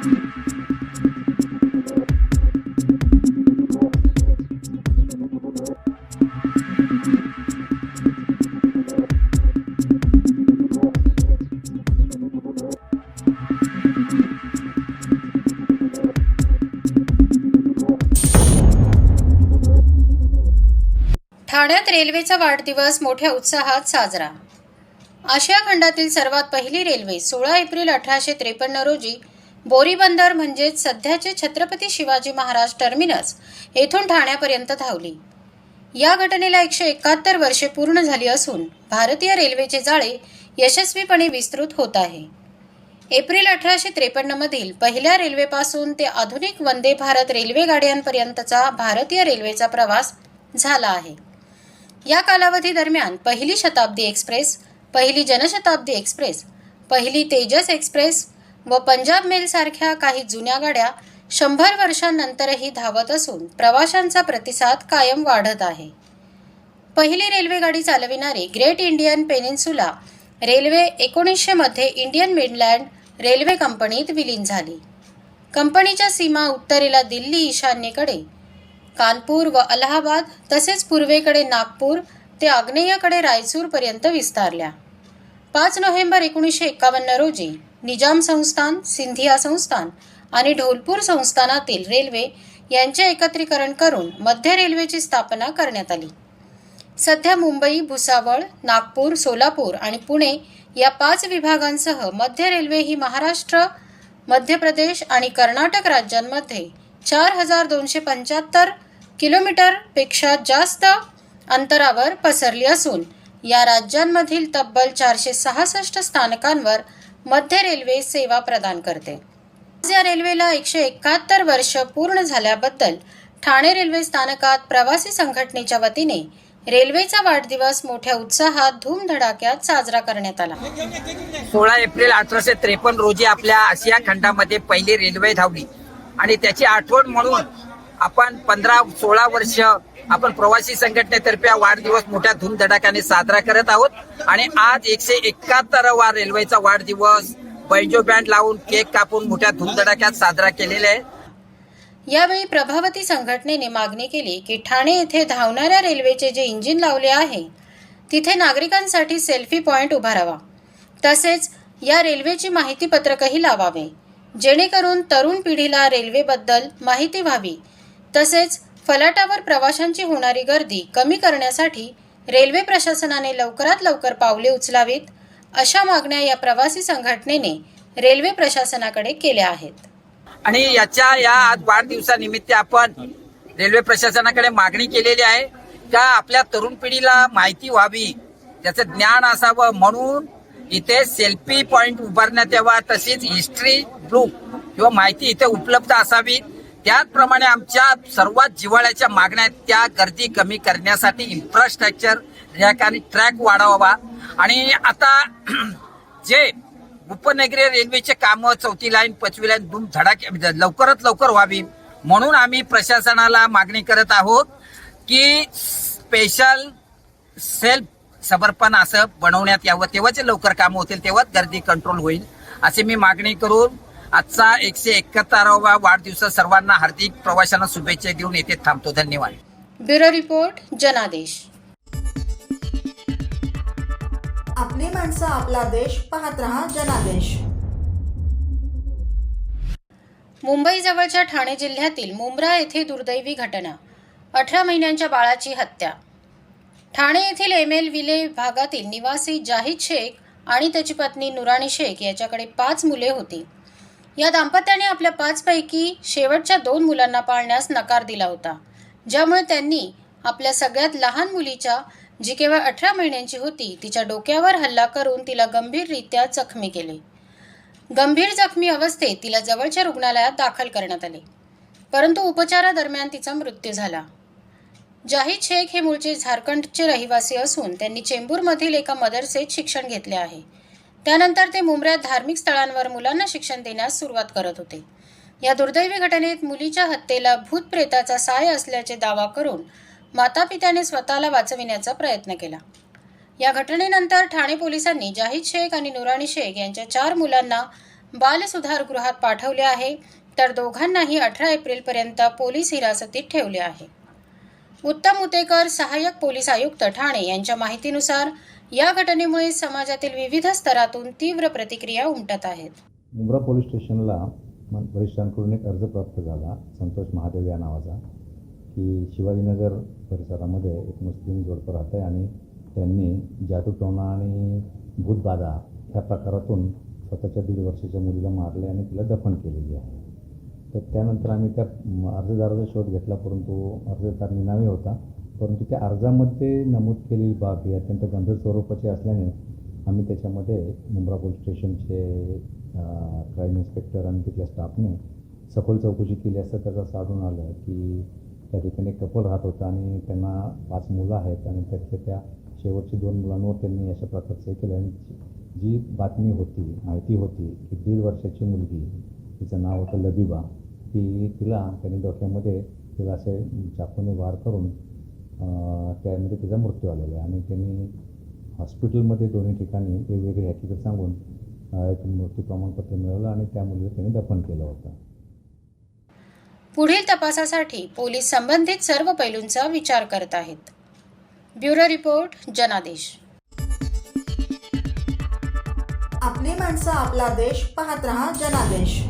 ठाण्यात रेल्वेचा वाढदिवस मोठ्या उत्साहात साजरा. आशिया खंडातील सर्वात पहिली रेल्वे सोळा एप्रिल अठराशे त्रेपन्न रोजी बोरीबंदर म्हणजेच सध्याचे छत्रपती शिवाजी महाराज टर्मिनस येथून ठाण्यापर्यंत धावली. या घटनेला एकशे एकाहत्तर वर्षे पूर्ण झाली असून भारतीय रेल्वेचे जाळे यशस्वीपणे विस्तृत होत आहे. एप्रिल अठराशे त्रेपन्न मधील पहिल्या रेल्वेपासून ते आधुनिक वंदे भारत रेल्वे गाड्यांपर्यंतचा भारतीय रेल्वेचा प्रवास झाला आहे. या कालावधी दरम्यान पहिली शताब्दी एक्सप्रेस पहिली जनशताब्दी एक्सप्रेस पहिली तेजस एक्सप्रेस व पंजाब मेलसारख्या काही जुन्या गाड्या शंभर वर्षांनंतरही धावत असून प्रवाशांचा प्रतिसाद कायम वाढत आहे. पहिली रेल्वेगाडी चालविणारी ग्रेट इंडियन पेनिन्सुला रेल्वे एकोणीसशे मध्ये इंडियन मिडलँड रेल्वे कंपनीत विलीन झाली. कंपनीच्या सीमा उत्तरेला दिल्ली ईशान्येकडे कानपूर व अलाहाबाद तसेच पूर्वेकडे नागपूर ते आग्नेयकडे रायचूरपर्यंत विस्तारल्या. पाच नोव्हेंबर एकोणीसशे एकावन्न रोजी निजाम संस्थान सिंधिया संस्थान आणि ढोलपूर संस्थानातील रेल्वे यांचे एकत्रीकरण करून मध्य रेल्वेची स्थापना करण्यात आली. सध्या मुंबई भुसावळ नागपूर सोलापूर आणि पुणे या पाच विभागांसह मध्य रेल्वे ही महाराष्ट्र मध्य प्रदेश आणि कर्नाटक राज्यांमध्ये चार हजार दोनशे पंच्याहत्तर किलोमीटरपेक्षा जास्त अंतरावर पसरली असून या राज्यांमधील तब्बल चारशे सहासष्ट स्थानकांवर मध्य रेल्वे सेवा प्रदान करते. या रेल्वेला एकशे एकाहत्तर वर्ष पूर्ण झाल्याबद्दल ठाणे रेल्वे स्थानकात प्रवासी संघटनेच्या वतीने रेल्वेचा वाढदिवस मोठ्या उत्साहात धूमधडाक्यात साजरा करण्यात आला. सोळा एप्रिल अठराशे त्रेपन्न रोजी आपल्या आशिया खंडामध्ये पहिली रेल्वे धावली आणि त्याची आठवण म्हणून आपण पंधरा सोळा वर्ष आपण प्रवासी संघटनेतर्फे हा वाढदिवस मोठ्या धूमधडाक्याने साजरा करत आहोत. आणि आज एकशे एकाहत्तरावा रेल्वेचा वाढदिवस बैजो बँड लावून केक कापून मोठ्या धूमधडाक्यात साजरा केलेला आहे. यावेळी प्रभावती संघटनेने मागणी केली की ठाणे येथे धावणाऱ्या रेल्वेचे जे इंजिन लावले आहे तिथे नागरिकांसाठी सेल्फी पॉइंट उभारावा तसेच या रेल्वेची माहिती पत्रकही लावावे. जेणेकरून तरुण पिढीला रेल्वेबद्दल माहिती व्हावी. तसेच फलाटावर प्रवाशांची होणारी गर्दी कमी करण्यासाठी रेल्वे प्रशासनाने लवकरात लवकर पावले उचलावीत अशा मागण्या या प्रवासी संघटनेने रेल्वे प्रशासनाकडे केल्या आहेत. आणि याच्या या आज वाढदिवसानिमित्त आपण रेल्वे प्रशासनाकडे मागणी केलेली आहे का आपल्या तरुण पिढीला माहिती व्हावी त्याचं ज्ञान असावं म्हणून इथे सेल्फी पॉइंट उभारण्यात यावा तसेच हिस्ट्री बुक किंवा माहिती इथे उपलब्ध असावी. त्याचप्रमाणे आमच्या सर्वात जिव्हाळ्याच्या मागण्या आहेत त्या गर्दी कमी करण्यासाठी इन्फ्रास्ट्रक्चर या ठिकाणी ट्रॅक वाढवावा आणि आता जे उपनगरीय रेल्वेचे कामं चौथी लाईन पाचवी लाईन धूम धडाके म्हणजे लवकरात लवकर व्हावी. म्हणून आम्ही प्रशासनाला मागणी करत आहोत की स्पेशल सेल्फ समर्पण असं बनवण्यात यावं. तेव्हाच लवकर कामं होतील तेव्हाच गर्दी कंट्रोल होईल असे मी मागणी करून आजचा एकशे एकाहत्तरावा वाढदिवस सर्वांना हार्दिक प्रवाशांना शुभेच्छा देऊन येथे थांबतो. धन्यवाद. ब्युरो रिपोर्ट जनादेश. आपली माणसं आपला देश पाहत रहा जनादेश. मुंबईजवळच्या ठाणे जिल्ह्यातील मुंब्रा येथे दुर्दैवी घटना. अठरा महिन्यांच्या बाळाची हत्या. ठाणे येथील एम एल विले भागातील निवासी जाहिद शेख आणि त्याची पत्नी नुराणी शेख याच्याकडे पाच मुले होती. या दाम्पत्याने आपल्या पाचपैकी शेवटच्या दोन मुलांना पाळण्यास नकार दिला होता ज्यामुळे त्यांनी आपल्या सगळ्यात लहान मुलीच्या जी केवळ अठरा महिन्यांची होती तिच्या डोक्यावर हल्ला करून तिला गंभीररित्या जखमी केले. गंभीर जखमी अवस्थेत तिला जवळच्या रुग्णालयात दाखल करण्यात आले. परंतु उपचारादरम्यान तिचा मृत्यू झाला. जाहीद शेख हे मूळचे झारखंडचे रहिवासी असून त्यांनी चेंबूरमधील एका मदरसेत शिक्षण घेतले आहे. त्यानंतर ते मुंबऱ्यात धार्मिक स्थळांवर मुलांना शिक्षण देण्यास सुरुवात करत होते. या दुर्दैवी घटनेत मुलीच्या हत्येला भूतप्रेताचा साय असल्याचे दावा करून मातापित्याने स्वतःला वाचविण्याचा प्रयत्न केला. या घटनेनंतर ठाणे पोलिसांनी जाहिद शेख आणि नुराणी शेख यांच्या चार मुलांना बालसुधारगृहात पाठवले आहे तर दोघांनाही अठरा एप्रिलपर्यंत पोलीस हिरासतीत ठेवले आहे. उत्तम उतेकर सहाय्यक पोलीस आयुक्त ठाणे यांच्या माहितीनुसार या घटनेमुळे समाजातील विविध स्तरातून तीव्र प्रतिक्रिया उमटत आहेत. मुंब्रा पोलीस स्टेशनला वरिष्ठांकडून एक अर्ज प्राप्त झाला संतोष महादेव या नावाचा की शिवाजीनगर परिसरामध्ये एक मुस्लिम जोडपं राहतं आहे आणि त्यांनी जादूटोणा आणि भूतबाधा ह्या प्रकारातून स्वतःच्या दीड वर्षाच्या मुलीला मारले आणि तिला दफन केलेली आहे. तर त्यानंतर आम्ही त्या अर्जदाराचा शोध घेतला परंतु अर्जदार निनावी होता. परंतु त्या अर्जामध्ये नमूद केलेली बाब ही अत्यंत गंभीर स्वरूपाची असल्याने आम्ही त्याच्यामध्ये मुंब्रा पोलीस स्टेशनचे क्राईम इन्स्पेक्टर आणि तिथल्या स्टाफने सखोल चौकशी केली असता त्याचं साधून आलं की त्या ठिकाणी कपल राहत होतं आणि त्यांना पाच मुलं आहेत आणि त्यातल्या त्या शेवटची दोन मुलांवर त्यांनी अशा प्रकारचं हे केलं. आणि जी- बातमी होती माहिती होती की दीड वर्षाची मुलगी तिचं नाव होतं लबिबा ती तिला त्यांनी डोक्यामध्ये तिला असे चाकूने वार करून त्यामध्ये तिचा मृत्यू आलेला आहे. आणि त्यांनी हॉस्पिटलमध्ये दोन्ही ठिकाणी वेगवेगळी हकीकत सांगून एक मृत्यू प्रमाणपत्र मिळवलं आणि त्या मुलीला त्यांनी दफन केलं होतं. पुढील तपासासाठी पोलीस संबंधित सर्व पैलूंचा विचार करत आहेत. ब्युरो रिपोर्ट जनादेश. आपली माणसं आपला देश पाहत रहा जनादेश.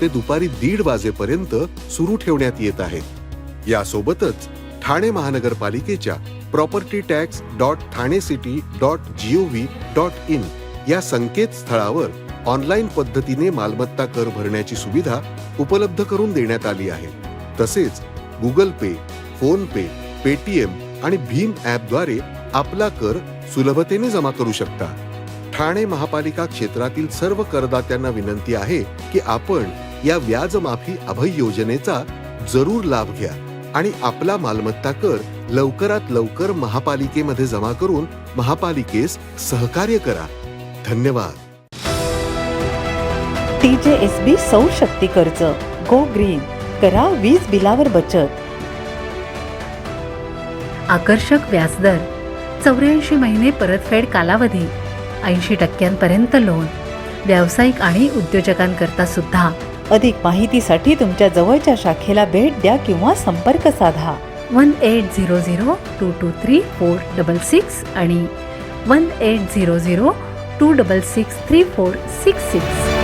ते दुपारी दीड वाजेपर्यंत सुरू ठेवण्यात येत आहेत. यासोबतच ठाणे महानगरपालिकेच्या property tax dot Thane city dot G O V dot in या संकेतस्थळावर ऑनलाईन पद्धतीने मालमत्ता कर भरण्याची सुविधा उपलब्ध करून देण्यात आली आहे. तसेच Google Pay PhonePe Paytm आणि भीम ॲपद्वारे आपला कर सुलभतेने जमा करू शकता. ठाणे महापालिका क्षेत्रातील सर्व करदात्यांना विनंती आहे की आपण या व्याज माफी अभय योजनेचा जरूर लाभ घ्या आणि आपला मालमत्ता कर लवकरात लवकर महापालिकेमध्ये जमा करून महापालिकेस सहकार्य करा. धन्यवाद. टीजेएसबी सौर शक्ती कर्ज गो ग्रीन करा वीज बिलावर बचत. आकर्षक व्याजदर चौऱ्याऐंशी महिने परतफेड कालावधी. ऐंशी टक्क्यांपर्यंत लोन. व्यावसायिक आणि उद्योजकांकरता सुद्धा. अधिक माहितीसाठी तुमच्या जवळच्या शाखेला भेट द्या किंवा संपर्क साधा. One eight zero zero two two three four double six आणि one eight zero zero two double six three four six six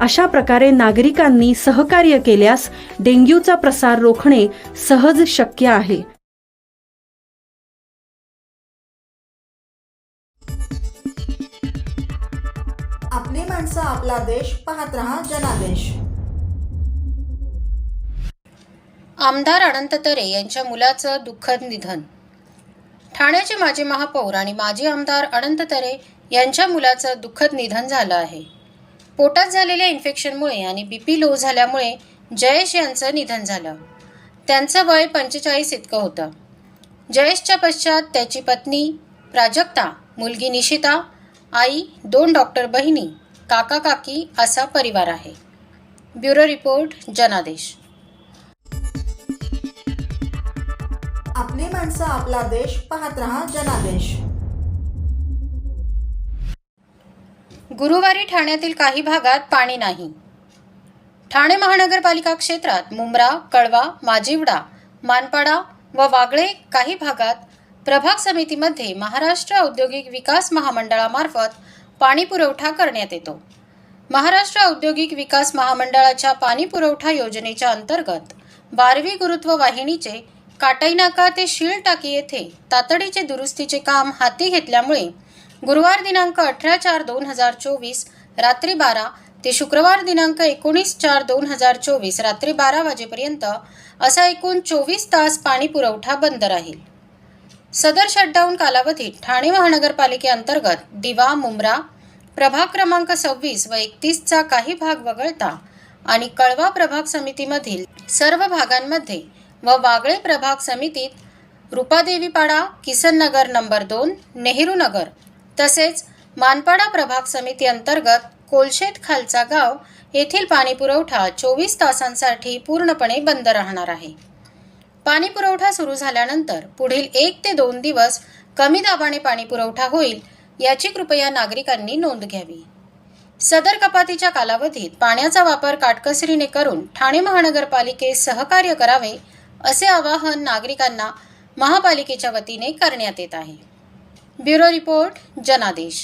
अशा प्रकारे नागरिकांनी सहकार्य केल्यास डेंग्यूचा प्रसार रोखणे सहज शक्य आहे. आपली माणसं आपला देश पाहत रहा जनादेश. आमदार अनंत तरे यांच्या मुलाचं दुःखद निधन. ठाण्याचे माजी महापौर आणि माजी आमदार अनंत तरे यांच्या मुलाचं दुःखद निधन झालं आहे. पोटात झालेल्या इन्फेक्शनमुळे आणि बी पी लो झाल्यामुळे जयेश यांचं निधन झालं. त्यांचं वय पंचेचाळीस इतकं होतं. जयेशच्या पश्चात त्याची पत्नी प्राजक्ता मुलगी निशिता आई दोन डॉक्टर बहिणी काका काकी असा परिवार आहे. ब्युरो रिपोर्ट जनादेश. आपली माणसं आपला देश पाहत रहा जनादेश. गुरुवारी ठाण्यातील काही भागात पाणी नाही. ठाणे महानगरपालिका क्षेत्रात मुंब्रा कळवा माजिवडा मानपाडा व वागळे काही भागात प्रभाग समितीमध्ये महाराष्ट्र औद्योगिक विकास महामंडळामार्फत पाणी पुरवठा करण्यात येतो. महाराष्ट्र औद्योगिक विकास महामंडळाच्या पाणी पुरवठा योजनेच्या अंतर्गत बारवी गुरुत्व वाहिनीचे काटाईनाका ते शीळ टाकी येथे तातडीचे दुरुस्तीचे काम हाती घेतल्यामुळे गुरुवार दिनांक अठरा चार दोन हजार चोवीस रात्री बारा ते शुक्रवार दिनांक एकोणीस चार दोन हजार चोवीस रात्री बारा वाजेपर्यंत असा एकूण चोवीस तास पाणी पुरवठा बंद राहील. सदर शटडाऊन कालावधीत ठाणे महानगरपालिकेअंतर्गत दिवा मुंब्रा प्रभाग क्रमांक सव्वीस व एकतीसचा काही भाग वगळता आणि कळवा प्रभाग समितीमधील सर्व भागांमध्ये व वागळे प्रभाग समितीत रुपादेवीपाडा किसन नगर नंबर दोन नेहरू नगर तसेच मानपाडा प्रभाग समिती अंतर्गत कोलशेत खालचा गाव येथील पाणी पुरवठा चोवीस तासांसाठी पूर्णपणे बंद राहणार आहे. पाणी पुरवठा सुरू झाल्यानंतर पुढील एक ते दोन दिवस कमी दाबाने पाणी पुरवठा होईल याची कृपया नागरिकांनी नोंद घ्यावी. सदर कपातीच्या कालावधीत पाण्याचा वापर काटकसरीने करून ठाणे महानगरपालिकेस सहकार्य करावे असे आवाहन नागरिकांना महापालिकेच्या वतीने करण्यात येत आहे. ब्युरो रिपोर्ट जनादेश